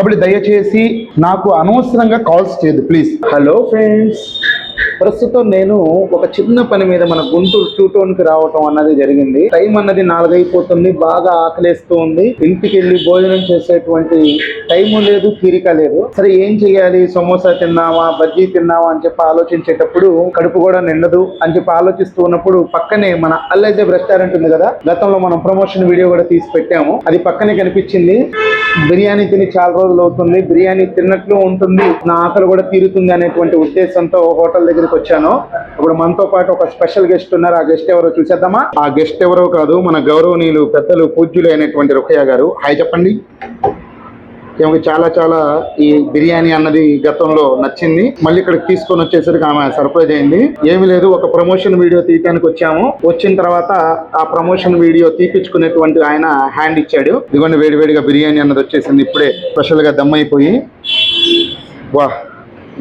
కాబట్టి దయచేసి నాకు అనవసరంగా కాల్స్ చేయదు ప్లీజ్ హలో ఫ్రెండ్స్ ప్రస్తుతం నేను ఒక చిన్న పని మీద మన గుంటూరు టూ టౌన్కి రావటం అన్నది జరిగింది. టైం అన్నది నాలుగైపోతుంది బాగా ఆకలేస్తూ ఉంది. ఇంటికి వెళ్ళి భోజనం చేసేటువంటి టైము లేదు తీరిక లేదు. సరే ఏం చేయాలి? సమోసా తిన్నావా? బజ్జీ తిన్నావా? అని చెప్పి ఆలోచించేటప్పుడు కడుపు కూడా నిండదు అని చెప్పి ఆలోచిస్తూ ఉన్నప్పుడు పక్కనే మన అల్లైజబ్ రెస్టారెంట్ ఉంది కదా గతంలో మనం ప్రమోషన్ వీడియో కూడా తీసి పెట్టాము. అది పక్కనే కనిపించింది. బిర్యానీ తిని చాలా రోజులు అవుతుంది. బిర్యానీ తిన్నట్లు ఉంటుంది. నా ఆకలి కూడా తీరుతుంది అనేటువంటి ఉద్దేశంతో హోటల్ దగ్గర దగ్గరికి వచ్చాను. ఇప్పుడు మనతో పాటు ఒక స్పెషల్ గెస్ట్ ఉన్నారు. ఆ గెస్ట్ ఎవరో చూసేద్దామా? ఆ గెస్ట్ ఎవరో కాదు మన గౌరవనీయులు పెద్దలు పూజ్యులు అయినటువంటి రుఖయ్య గారు. హాయ్ చెప్పండి. ఈమెకి చాలా చాలా ఈ బిర్యానీ అన్నది గతంలో నచ్చింది. మళ్ళీ ఇక్కడికి తీసుకొని వచ్చేసరికి ఆమె సర్ప్రైజ్ అయింది. ఏమి లేదు ఒక ప్రమోషన్ వీడియో తీయడానికి వచ్చాము. వచ్చిన తర్వాత ఆ ప్రమోషన్ వీడియో తీపించుకునేటువంటి ఆయన హ్యాండ్ ఇచ్చాడు. ఇదిగోండి వేడివేడిగా బిర్యానీ అన్నది వచ్చేసింది. ఇప్పుడే స్పెషల్గా దమ్ అయిపోయి. వా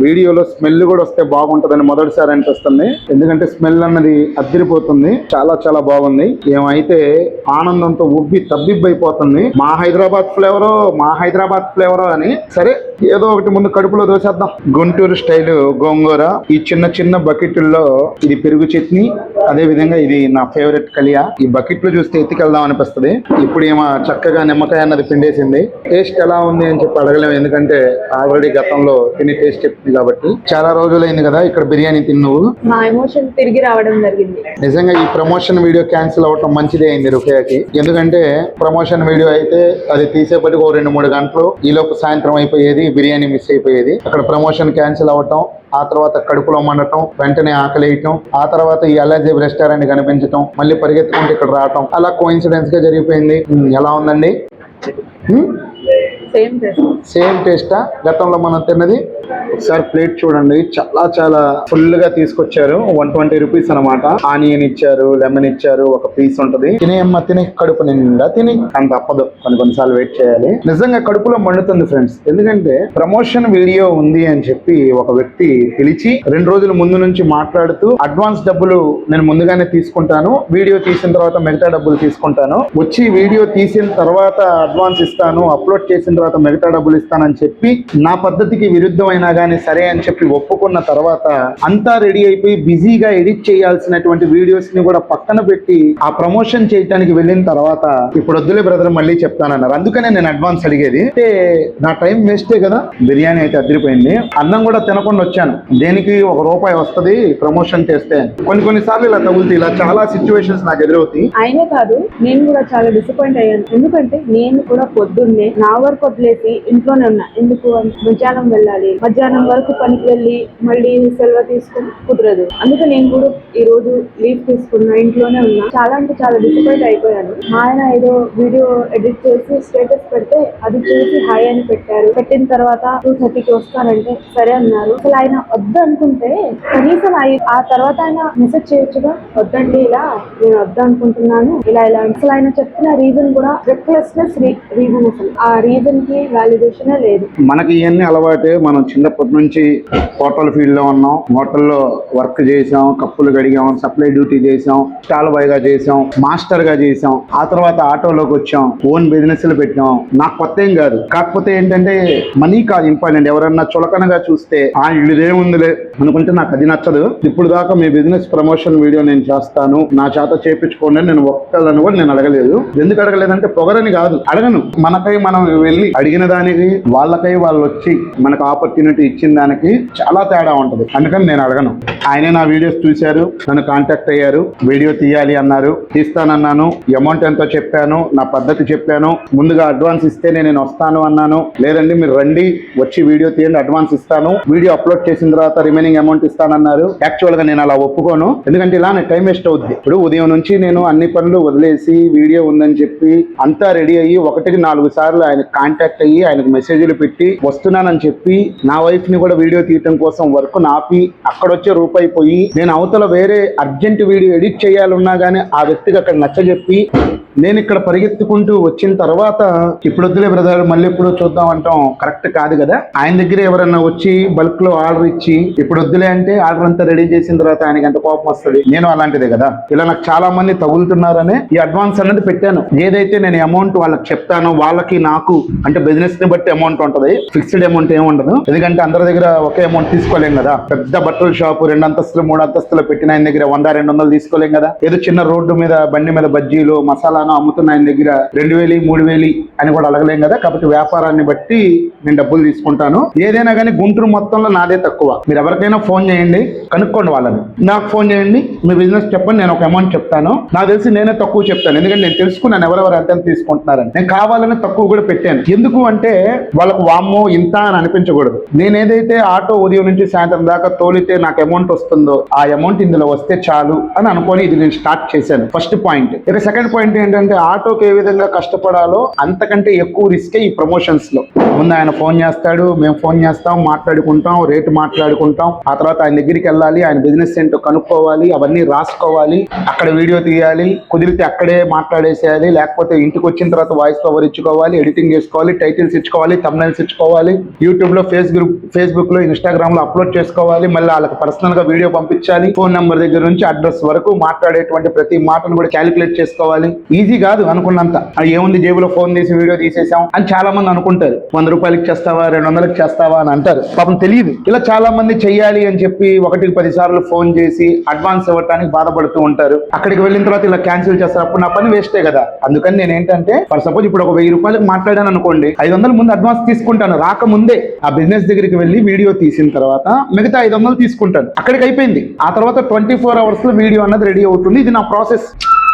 వీడియోలో స్మెల్ కూడా వస్తే బాగుంటుందని మొదటిసారి అనిపిస్తుంది. ఎందుకంటే స్మెల్ అన్నది అద్దరిపోతుంది. చాలా చాలా బాగుంది. ఏమైతే ఆనందంతో ఉబ్బి తబ్బిబ్బైపోతుంది. మా హైదరాబాద్ ఫ్లేవరో మా హైదరాబాద్ ఫ్లేవరో అని సరే ఏదో ఒకటి ముందు కడుపులో దోసేద్దాం. గుంటూరు స్టైల్ గోంగూర ఈ చిన్న చిన్న బకెట్ల్లో ఇది పెరుగు చట్నీ అదే విధంగా ఇది నా ఫేవరెట్ కలియా. ఈ బకెట్లు చూస్తే ఎత్తికెళ్దాం అనిపిస్తుంది. ఇప్పుడు ఏమో చక్కగా నిమ్మకాయ అన్నది పిండేసింది. టేస్ట్ ఎలా ఉంది అని చెప్పి అడగలేము. ఎందుకంటే ఆల్రెడీ గతంలో తిని టేస్ట్ చెప్తుంది కాబట్టి చాలా రోజులైంది కదా ఇక్కడ బిర్యానీ తిని నువ్వు మా ఎమోషన్ తిరిగి రావడం జరిగింది. నిజంగా ఈ ప్రమోషన్ వీడియో క్యాన్సిల్ అవ్వటం మంచిదే అయింది రుఫియాకి. ఎందుకంటే ప్రమోషన్ వీడియో అయితే అది తీసేపటికి ఓ రెండు మూడు గంటలు ఈ లోపు సాయంత్రం అయిపోయేది బిర్యానీ మిస్ అయిపోయేది. అక్కడ ప్రమోషన్ క్యాన్సిల్ అవ్వటం ఆ తర్వాత కడుపులో మండటం వెంటనే ఆకలేయటం ఆ తర్వాత ఈ అలజీబ్ రెస్టారెంట్ కనిపించటం మళ్ళీ పరిగెత్తుకుంటూ ఇక్కడ రావటం అలా కోయిన్సిడెన్స్గా జరిగిపోయింది. ఎలా ఉందండి? Same taste. టేస్టా? గతంలో మనం తిన్నది? ఒకసారి ప్లేట్ చూడండి. చాలా చాలా ఫుల్గా తీసుకొచ్చారు. వన్ ట్వంటీ రూపీస్ అనమాట ఆనియన్ ఇచ్చారు లెమన్ ఇచ్చారు ఒక పీస్ ఉంటది. తినేయమ్మ తిని కడుపు నిండా తిని. అంత తప్పదు. కొన్ని కొన్నిసార్లు వెయిట్ చేయాలి. నిజంగా కడుపులో మండుతుంది ఫ్రెండ్స్. ఎందుకంటే ప్రమోషన్ వీడియో ఉంది అని చెప్పి ఒక వ్యక్తి పిలిచి రెండు రోజుల ముందు నుంచి మాట్లాడుతూ అడ్వాన్స్ డబ్బులు నేను ముందుగానే తీసుకుంటాను. వీడియో తీసిన తర్వాత మిగతా డబ్బులు తీసుకుంటాను. వచ్చి వీడియో తీసిన తర్వాత అడ్వాన్స్ ఇస్తాను. అప్లోడ్ చేసిన తర్వాత మిగతా డబ్బులు ఇస్తానని చెప్పి నా పద్ధతికి విరుద్ధమైనా కానీ సరే అని చెప్పి ఒప్పుకున్న తర్వాత అంతా రెడీ అయిపోయి బిజీగా ఎడిట్ చేయాల్సినటువంటి వీడియోస్ని కూడా పక్కన పెట్టి ఆ ప్రమోషన్ చేయడానికి వెళ్ళిన తర్వాత ఇప్పుడు వద్దులే బ్రదర్ మళ్ళీ చెప్తానన్నారు. అందుకనే నేను అడ్వాన్స్ అడిగేది. అంటే నా టైం వేస్టే కదా. బిర్యానీ అయితే అదిరిపోయింది అన్నం కూడా తినకుండా వచ్చాను. దేనికి ఒక రూపాయి వస్తది ప్రమోషన్ చేస్తే కొన్ని కొన్ని సార్లు ఇలా తగులుతాయి ఇలా చాలా సిచ్యువేషన్స్ నాకు ఎదురవుతాయి అయినే కాదు నేను కూడా చాలా డిసప్పాయింట్ అయ్యాను. ఎందుకంటే నేను కూడా పొద్దున్నే నా వరకు వదిలేసి ఇంట్లోనే ఉన్నా. ఎందుకు? మధ్యాహ్నం వెళ్ళాలి. మధ్యాహ్నం వరకు పనికి వెళ్ళి మళ్ళీ సెలవు తీసుకుని కుదరదు. అందుకే నేను కూడా ఈ రోజు లీవ్ తీసుకున్నా ఇంట్లోనే ఉన్నా. చాలా అంటే చాలా డిసప్పాయింట్ అయిపోయాను. మా ఆయన ఏదో వీడియో ఎడిట్ చేసి స్టేటస్ పెడితే అది చూసి హాయ్ అని పెట్టారు. పెట్టిన తర్వాత టూ థర్టీకి వస్తానంటే సరే అన్నారు. అసలు ఆయన వద్దు అనుకుంటే కనీసం ఆ తర్వాత ఆయన మెసేజ్ చేయొచ్చుగా? వద్దండి ఇలా నేను వద్దు అనుకుంటున్నాను. ఇలా ఇలా. అసలు ఆయన చెప్పిన రీజన్ కూడా రెక్లెస్నెస్ రీజన్ అసలు. ఆ రీజన్ దీనికి వాల్యుడేషన్ లేదు. మనకి ఇవన్నీ అలవాటే. మనం చిన్నప్పటి నుంచి హోటల్ ఫీల్డ్లో ఉన్నాం. హోటల్లో వర్క్ చేసాం కప్పులు కడిగాం సప్లై డ్యూటీ చేసాం స్టాల్ బాయ్గా చేసాం మాస్టర్గా చేసాం ఆ తర్వాత ఆటోలోకి వచ్చాం ఓన్ బిజినెస్లు పెట్టాం. నాకు కొత్త ఏం కాదు. కాకపోతే ఏంటంటే మనీ కాదు ఇంపార్టెంట్ ఎవరన్నా చులకనగా చూస్తే ఆ ఇదేముందిలే అనుకుంటే నాకు అది నచ్చదు. ఇప్పుడు దాకా మీ బిజినెస్ ప్రమోషన్ వీడియో నేను చేస్తాను. నా చేత చేపించుకోండి నేను ఒక్కళ్ళని కూడా నేను అడగలేదు. ఎందుకు అడగలేదంటే పొగరని కాదు. అడగను. మనకై మనం వెళ్ళి అడిగిన దానికి వాళ్ళకై వాళ్ళు వచ్చి మనకు ఆపర్చునిటీ ఇచ్చిన దానికి చాలా తేడా ఉంటది. అందుకని నేను అడగను. ఆయనే నా వీడియోస్ చూశారు నన్ను కాంటాక్ట్ అయ్యారు వీడియో తీయాలి అన్నారు. తీస్తానన్నాను అమౌంట్ ఎంతో చెప్పాను నా పద్ధతి చెప్పాను. ముందుగా అడ్వాన్స్ ఇస్తేనే నేను వస్తాను అన్నాను. లేదండి మీరు రండి వచ్చి వీడియో తీయండి అడ్వాన్స్ ఇస్తాను. వీడియో అప్లోడ్ చేసిన తర్వాత రిమైనింగ్ అమౌంట్ ఇస్తానన్నారు. యాక్చువల్గా నేను అలా ఒప్పుకోను. ఎందుకంటే ఇలానే టైం వేస్ట్ అవుద్ది. ఇప్పుడు ఉదయం నుంచి నేను అన్ని పనులు వదిలేసి వీడియో ఉందని చెప్పి అంతా రెడీ అయ్యి ఒకటికి నాలుగు సార్లు ఆయన కాంటాక్ట్ అయ్యి ఆయనకు మెసేజ్లు పెట్టి వస్తున్నానని చెప్పి నా వైఫ్ని కూడా వీడియో తీయటం కోసం వర్క్ నాపి అక్కడ వచ్చే రూపాయి పోయి నేను అవతల వేరే అర్జెంట్ వీడియో ఎడిట్ చేయాలన్నా కానీ ఆ వ్యక్తికి అక్కడ నచ్చజెప్పి నేను ఇక్కడ పరిగెత్తుకుంటూ వచ్చిన తర్వాత ఇప్పుడు వద్దులే బ్రదర్ మళ్ళీ ఎప్పుడో చూద్దాం అంటాం. కరెక్ట్ కాదు కదా. ఆయన దగ్గర ఎవరన్నా వచ్చి బల్క్లో ఆర్డర్ ఇచ్చి ఇప్పుడు వద్దులే అంటే ఆర్డర్ అంతా రెడీ చేసిన తర్వాత ఆయనకి ఎంత కోపం వస్తుంది? నేను అలాంటిదే కదా. ఇలా నాకు చాలా మంది తగులుతున్నారనే ఈ అడ్వాన్స్ అనేది పెట్టాను. ఏదైతే నేను అమౌంట్ వాళ్ళకి చెప్తానో వాళ్ళకి నాకు అంటే బిజినెస్ని బట్టి అమౌంట్ ఉంటది. ఫిక్స్డ్ అమౌంట్ ఏమి ఉండదు. ఎందుకంటే అందరి దగ్గర ఒకే అమౌంట్ తీసుకోలేం కదా. పెద్ద బట్టల షాపు రెండు అంతస్తులు మూడు అంతస్తులు పెట్టిన ఆయన దగ్గర వంద రెండు వందలు తీసుకోలేం కదా. ఏదో చిన్న రోడ్డు మీద బండి మీద బజ్జీలు మసాలాను అమ్ముతున్న ఆయన దగ్గర రెండు వేలు మూడు వేలు అని కూడా అడగలేం కదా. కాబట్టి వ్యాపారాన్ని బట్టి నేను డబ్బులు తీసుకుంటాను. ఏదైనా కానీ గుంటూరు మొత్తంలో నాదే తక్కువ. మీరు ఎవరికైనా ఫోన్ చేయండి. కనుక్కోండి వాళ్ళని. నాకు ఫోన్ చేయండి. మీ బిజినెస్ చెప్పండి. నేను ఒక అమౌంట్ చెప్తాను. నాకు తెలిసి నేనే తక్కువ చెప్తాను. ఎందుకంటే నేను తెలుసుకున్నాను ఎవరెవరు అర్థం ఎంత తీసుకుంటున్నారని. నేను కావాలని తక్కువ కూడా పెట్టాను. ఎందుకు అంటే వాళ్ళకు వామ్మో ఇంత అని అనిపించకూడదు. నేను ఏదైతే ఆటో ఉదయం నుంచి సాయంత్రం దాకా తోలితే నాకు అమౌంట్ వస్తుందో ఆ అమౌంట్ ఇందులో వస్తే చాలు అని అనుకొని ఇది నేను స్టార్ట్ చేశాను. ఫస్ట్ పాయింట్ ఇక సెకండ్ పాయింట్ ఏంటంటే ఆటోకి ఏ విధంగా కష్టపడాలో అంతకంటే ఎక్కువ రిస్కే ఈ ప్రమోషన్స్లో. ముందు ఆయన ఫోన్ చేస్తాడు మేము ఫోన్ చేస్తాం మాట్లాడుకుంటాం రేటు మాట్లాడుకుంటాం. ఆ తర్వాత ఆయన దగ్గరికి వెళ్ళాలి ఆయన బిజినెస్ ఏంటో కనుక్కోవాలి అవన్నీ రాసుకోవాలి అక్కడ వీడియో తీయాలి కుదిరితే అక్కడే మాట్లాడేసేయాలి లేకపోతే ఇంటికి వచ్చిన తర్వాత వాయిస్ ఓవర్ ఇచ్చుకోవాలి ఎడిటింగ్ చేసుకోవాలి టైటిల్స్ ఇచ్చుకోవాలి తమ్నైల్స్ ఇచ్చుకోవాలి యూట్యూబ్లో ఫేస్బుక్ ఫేస్బుక్లో ఇన్స్టాగ్రామ్లో అప్లోడ్ చేసుకోవాలి మళ్ళీ వాళ్ళకి పర్సనల్గా వీడియో పంపించాలి ఫోన్ నెంబర్ దగ్గర నుంచి అడ్రస్ వరకు మాట్లాడేటువంటి ప్రతి మాటను కూడా క్యాలిక్యులేట్ చేసుకోవాలి. ఈజీ కాదు అనుకున్నంత. ఆ ఏముంది జేబులో ఫోన్ తీసి వీడియో తీసేసాం అని చాలా మంది అనుకుంటారు. వంద రూపాయలకి చేస్తావా రెండు వందలకి చేస్తావా అని అంటారు. పాపం తెలియదు. ఇలా చాలా మంది చెయ్యాలి అని చెప్పి ఒకటికి పది సార్లు ఫోన్ చేసి అడ్వాన్స్ ఇవ్వటానికి బాధపడుతూ ఉంటారు. అక్కడికి వెళ్ళిన తర్వాత ఇలా క్యాన్సిల్ చేస్తారు. అప్పుడు నా పని వేస్టే కదా. అందుకని నేను ఏంటంటే ఫర్ సపోజ్ ఇప్పుడు ఒక వెయ్యి రూపాయలకు మాట్లాడాను అనుకోండి ఐదు వందల ముందు అడ్వాన్స్ తీసుకుంటాను రాకముందే. ఆ బిజినెస్ దగ్గరికి వెళ్ళి వీడియో తీసిన తర్వాత మిగతా ఐదు వందలు తీసుకుంటాను. అక్కడికి అయిపోయింది. ఆ తర్వాత ట్వంటీ ఫోర్ అవర్స్లో వీడియో అన్నది రెడీ అవుతుంది. ఇది నా ప్రాసెస్.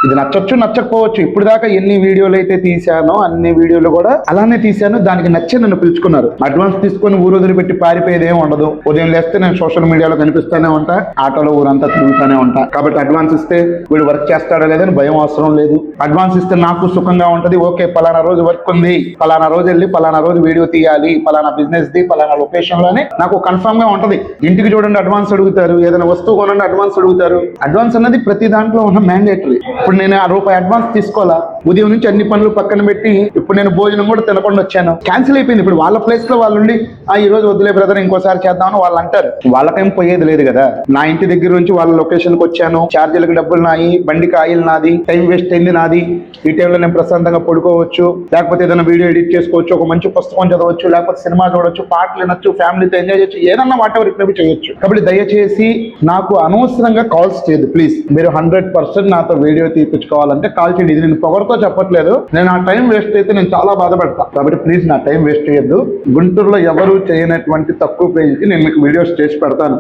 ఇది నచ్చొచ్చు నచ్చకపోవచ్చు. ఇప్పుడు దాకా ఎన్ని వీడియోలు అయితే తీశానో అన్ని వీడియోలు కూడా అలానే తీశాను. దానికి నచ్చి నన్ను పిలుచుకున్నారు. అడ్వాన్స్ తీసుకొని ఊరు వదిలిపెట్టి పారిపోయేది ఏమి ఉండదు. ఉదయం లేస్తే నేను సోషల్ మీడియాలో కనిపిస్తూనే ఉంటా. ఆటోలో ఊరంతా తిరుగుతూనే ఉంటా. కాబట్టి అడ్వాన్స్ ఇస్తే వీడు వర్క్ చేస్తాడో లేదని భయం అవసరం లేదు. అడ్వాన్స్ ఇస్తే నాకు సుఖంగా ఉంటది. ఓకే పలానా రోజు వర్క్ ఉంది. పలానా రోజు వెళ్ళి పలానా రోజు వీడియో తీయాలి. పలానా బిజినెస్ ది పలానా లొకేషన్లోనే నాకు కన్ఫర్మ్గా ఉంటది. ఇంటికి చూడండి అడ్వాన్స్ అడుగుతారు. ఏదైనా వస్తువు కొనండి అడ్వాన్స్ అడుగుతారు. అడ్వాన్స్ అన్నది ప్రతి దాంట్లో ఉన్న మ్యాండేటరీ ఇప్పుడు నేను ఆ రూపాయి అడ్వాన్స్ తీసుకోవాలా? ఉదయం నుంచి అన్ని పనులు పక్కన పెట్టి ఇప్పుడు నేను భోజనం కూడా తినకుండా వచ్చాను. క్యాన్సిల్ అయిపోయింది. ఇప్పుడు వాళ్ళ ప్లేస్లో వాళ్ళు ఆ ఈ రోజు వద్దులే బ్రదర్ ఇంకోసారి చేద్దామని వాళ్ళు అంటారు. వాళ్ళకేం పోయేది లేదు కదా. నా ఇంటి దగ్గర నుంచి వాళ్ళ లొకేషన్కి వచ్చాను. ఛార్జీలకు డబ్బులు నాయి బండికి ఆయిల్ నాది టైం వేస్ట్ అయింది నాది. ఈ టైంలో నేను ప్రశాంతంగా పడుకోవచ్చు. లేకపోతే ఏదైనా వీడియో ఎడిట్ చేసుకోవచ్చు. ఒక మంచి పుస్తకం చదవచ్చు. లేకపోతే సినిమా చూడొచ్చు. పాటలు వినొచ్చు. ఫ్యామిలీతో ఎంజాయ్ చేయొచ్చు. ఏదన్నా వాట్ ఎవర్ ఇట్లా చేయొచ్చు. కాబట్టి దయచేసి నాకు అనవసరంగా కాల్స్ చేయదు ప్లీజ్ మీరు హండ్రెడ్ పర్సెంట్ నాతో వీడియో తీపించుకోవాలంటే కాల్ చేయండి. ఇది నేను పొగరతో చెప్పట్లేదు. నేను ఆ టైం వేస్ట్ అయితే నేను చాలా బాధపడతా. కాబట్టి ప్లీజ్ నా టైం వేస్ట్ చేయొద్దు. గుంటూరులో ఎవరు చేయనటువంటి తక్కువ పేజీకి నేను మీకు వీడియోస్ చేసి పెడతాను.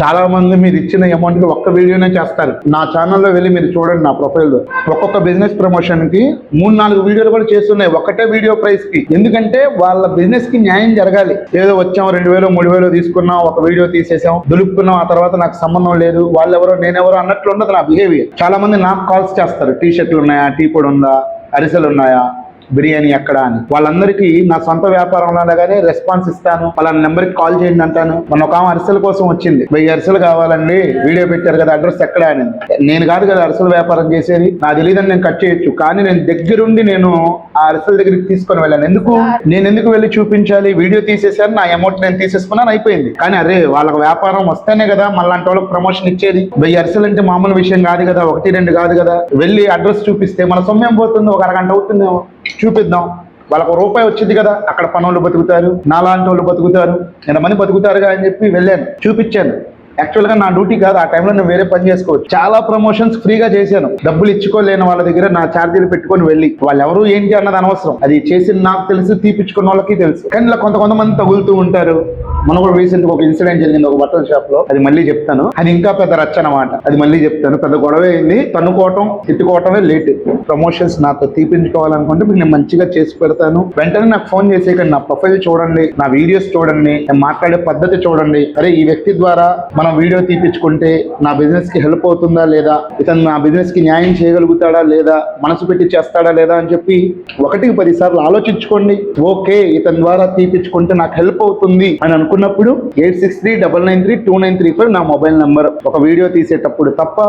చాలా మంది మీరు ఇచ్చిన అమౌంట్కి ఒక్క వీడియోనే చేస్తారు. నా ఛానల్లో వెళ్ళి మీరు చూడండి నా ప్రొఫైల్ ఒక్కొక్క బిజినెస్ ప్రమోషన్కి మూడు నాలుగు వీడియోలు కూడా చేస్తున్నాయి. ఒకటే వీడియో ప్రైస్కి. ఎందుకంటే వాళ్ళ బిజినెస్కి న్యాయం జరగాలి. ఏదో వచ్చాం రెండు వేలు మూడు వేలు తీసుకున్నాం ఒక వీడియో తీసేసాం దులుపుకున్నాం ఆ తర్వాత నాకు సంబంధం లేదు వాళ్ళెవరో నేనెవరో అన్నట్లు ఉండదు నా బిహేవియర్ చాలా మంది నాకు కాల్స్ చేస్తారు. టీ షర్ట్లు ఉన్నాయా? టీ పొడి ఉందా? అరిసెలు ఉన్నాయా? బిర్యానీ ఎక్కడ అని. వాళ్ళందరికీ నా సొంత వ్యాపారంలో కానీ రెస్పాన్స్ ఇస్తాను. వాళ్ళ నెంబర్కి కాల్ చేయండి అంటాను. మన ఒక ఆమె అరిసెల కోసం వచ్చింది. వెయ్యి అరిసెలు కావాలండి వీడియో పెట్టారు కదా అడ్రస్ ఎక్కడ అని. నేను కాదు కదా అరిసెల వ్యాపారం చేసేది. నా తెలియదని నేను కట్ చేయొచ్చు. కానీ నేను దగ్గరుండి నేను ఆ అరిసెల దగ్గరికి తీసుకొని వెళ్ళాను. ఎందుకు? నేను ఎందుకు వెళ్ళి చూపించాలి? వీడియో తీసేసాను నా అమౌంట్ నేను తీసేసుకున్నాను అయిపోయింది. కానీ అరే వాళ్ళకి వ్యాపారం వస్తేనే కదా మళ్ళంటి వాళ్ళకి ప్రమోషన్ ఇచ్చేది. వెయ్యి అరిసెలు అంటే మామూలు విషయం కాదు కదా ఒకటి రెండు కాదు కదా. వెళ్ళి అడ్రస్ చూపిస్తే మన సొమ్మేం పోతుంది ఒక అరగంట అవుతుందేమో. చూపిద్దాం. వాళ్ళకు రూపాయి వచ్చింది కదా అక్కడ పనులు బతుకుతారు నాలాంటి వాళ్ళు బతుకుతారు ఎంతమంది బతుకుతారుగా అని చెప్పి వెళ్ళాను చూపించాను. యాక్చువల్గా నా డ్యూటీ కాదు ఆ టైంలో నేను వేరే పని చేసుకోవచ్చు. చాలా ప్రమోషన్స్ ఫ్రీగా చేశాను. డబ్బులు ఇచ్చుకోలేని వాళ్ళ దగ్గర నా ఛార్జీలు పెట్టుకొని వెళ్ళి వాళ్ళు ఎవరు ఏంటి అన్నది అనవసరం. అది చేసి నాకు తెలుసు తీపిచ్చుకున్న వాళ్ళకి తెలుసు. కానీ ఇలా కొంత కొంతమంది తగులుతూ ఉంటారు. మనం కూడా రీసెంట్ ఒక ఇన్సిడెంట్ జరిగింది ఒక బట్టల షాప్లో. అది మళ్ళీ చెప్తాను. అది ఇంకా పెద్ద రచ్చ అనమాట అది మళ్ళీ చెప్తాను. పెద్ద గొడవ అయింది. తన్నుకోవటం తిట్టుకోవటమే లేట్ ప్రమోషన్స్ నాతో తీపించుకోవాలనుకుంటే మీకు నేను మంచిగా చేసి పెడతాను. వెంటనే నాకు ఫోన్ చేసేయకండి నా ప్రొఫైల్ చూడండి నా వీడియోస్ చూడండి నేను మాట్లాడే పద్ధతి చూడండి. అరే ఈ వ్యక్తి ద్వారా మనం వీడియో తీపించుకుంటే నా బిజినెస్కి హెల్ప్ అవుతుందా లేదా? ఇతను నా బిజినెస్కి న్యాయం చేయగలుగుతాడా లేదా? మనసు పెట్టి చేస్తాడా లేదా? అని చెప్పి ఒకటికి పది సార్లు ఆలోచించుకోండి. ఓకే ఇతని ద్వారా తీపించుకుంటే నాకు హెల్ప్ అవుతుంది అని అనుకున్నప్పుడు eight six three double nine three two nine three five నా మొబైల్ నెంబర్. ఒక వీడియో తీసేటప్పుడు తప్ప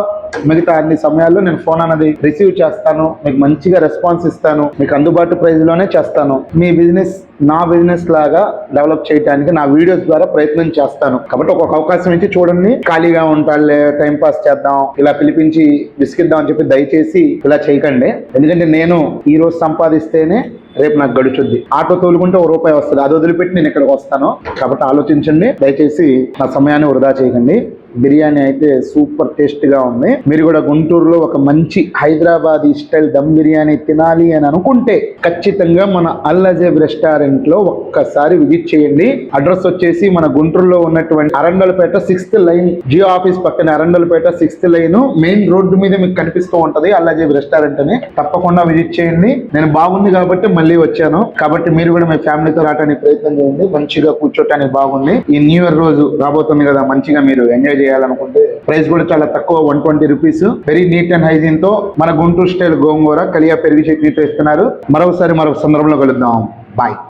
మిగతా అన్ని సమయాల్లో నేను ఫోన్ అనేది రిసీవ్ చేస్తాను. మీకు మంచిగా రెస్పాన్స్ ఇస్తాను. మీకు అందుబాటు ప్రైస్లోనే చేస్తాను. మీ బిజినెస్ నా బిజినెస్ లాగా డెవలప్ చేయడానికి నా వీడియోస్ ద్వారా ప్రయత్నం చేస్తాను. కాబట్టి ఒక అవకాశం ఇచ్చి చూడండి. ఖాళీగా ఉంటాడులే టైం పాస్ చేద్దాం ఇలా పిలిపించి విసిగిద్దాం అని చెప్పి దయచేసి ఇలా చేయకండి. ఎందుకంటే నేను ఈ రోజు సంపాదిస్తేనే రేపు నాకు గడుచుద్ది. ఆటో తోలుకుంటే ఒక రూపాయి వస్తుంది. అది వదిలిపెట్టి నేను ఇక్కడికి వస్తాను. కాబట్టి ఆలోచించండి. దయచేసి నా సమయాన్ని వృధా చేయకండి. బిర్యానీ అయితే సూపర్ టేస్ట్గా ఉంది. మీరు కూడా గుంటూరులో ఒక మంచి హైదరాబాదీ స్టైల్ దమ్ బిర్యానీ తినాలి అని అనుకుంటే ఖచ్చితంగా మన అల్లజేబ్ రెస్టారెంట్లో ఒక్కసారి విజిట్ చేయండి. అడ్రస్ వచ్చేసి మన గుంటూరులో ఉన్నటువంటి Arundelpet sixth line Jio office పక్కన Arundelpet sixth line. Main road మీద మీకు కనిపిస్తూ ఉంటది అల్లజేబ్ రెస్టారెంట్ అని. తప్పకుండా విజిట్ చేయండి. నేను బాగుంది కాబట్టి మళ్ళీ వచ్చాను. కాబట్టి మీరు కూడా మీ ఫ్యామిలీతో రావడానికి ప్రయత్నం చేయండి. మంచిగా కూర్చోటానికి బాగుంది. ఈ న్యూ ఇయర్ రోజు రాబోతుంది కదా మంచిగా మీరు ఎంజాయ్ చేయాలనుకుంటే ప్రైస్ కూడా చాలా తక్కువ one twenty rupees very neat and హైజీన్తో మన గుంటూరు స్టైల్ గోంగూర కలియా పెరిగి చట్నీతో ఇస్తున్నారు మరొకసారి మరొక సందర్భంలో కలుద్దాం. బాయ్